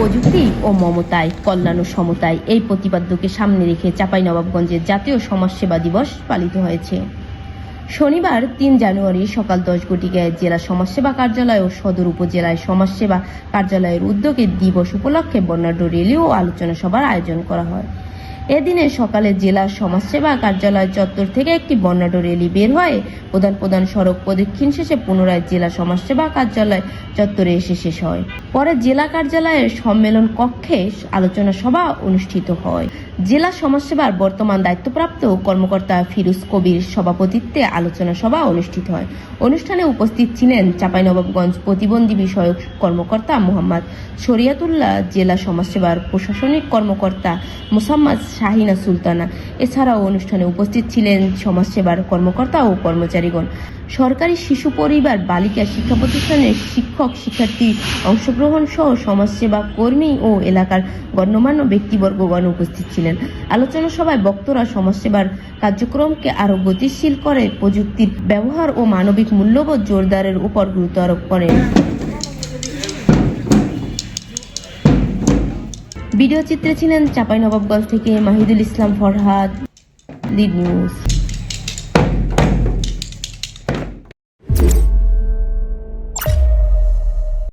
প্রযুক্তি ও মমতায়, কল্যাণ ও সমতায় এই প্রতিপাদ্যকে সামনে রেখে চাঁপাইনবাবগঞ্জের জাতীয় সমাজসেবা দিবস পালিত হয়েছে। শনিবার তিন জানুয়ারি সকাল দশ ঘটিকায় জেলা সমাজসেবা কার্যালয় ও সদর উপজেলায় সমাজসেবা কার্যালয়ের উদ্যোগে দিবস উপলক্ষে বর্ণাঢ্য র্যালি ও আলোচনা সভার আয়োজন করা হয়। এদিনে সকালে জেলা সমাজসেবা কার্যালয় চত্বর থেকে একটি বর্ণাঢ্য র্যালি বের হয়ে। প্রধান প্রধান সড়ক প্রদক্ষিণ শেষে পুনরায় জেলা সমাজসেবা কার্যালয় চত্বরে এসে শেষ হয়। পরে জেলা কার্যালয়ের সম্মেলন কক্ষে আলোচনা সভা অনুষ্ঠিত হয়। জেলা সমাজসেবার বর্তমান দায়িত্বপ্রাপ্ত কর্মকর্তা ফিরোজ কবির সভাপতিত্বে আলোচনা সভা অনুষ্ঠিত হয়। অনুষ্ঠানে উপস্থিত ছিলেন চাঁপাইনবাবগঞ্জ প্রতিবন্ধী বিষয়ক কর্মকর্তা মোহাম্মদ শরিয়াতুল্লাহ, জেলা সমাজসেবার প্রশাসনিক কর্মকর্তা মোসাম্মদ শাহিনা সুলতানা। এছাড়াও অনুষ্ঠানে উপস্থিত ছিলেন সমাজসেবার কর্মকর্তা ও কর্মচারীগণ। সরকারি শিশু পরিবার বালিকা শিক্ষা প্রতিষ্ঠানের শিক্ষক শিক্ষার্থী অংশগ্রহণ সহ সমাজসেবা কর্মী ও এলাকার গণ্যমান্য ব্যক্তিবর্গগণ উপস্থিত ছিলেন। আলোচনা সভায় বক্তরা সমাজসেবার কার্যক্রমকে আরও গতিশীল করে, প্রযুক্তির ব্যবহার ও মানবিক মূল্যবোধ জোরদারের উপর গুরুত্ব আরোপ করেন। ভিডিও চিত্রে ছিলেন চাঁপাইনবাবগঞ্জ থেকে মাহিদুল ইসলাম ফরহাদ লিড নিউজ।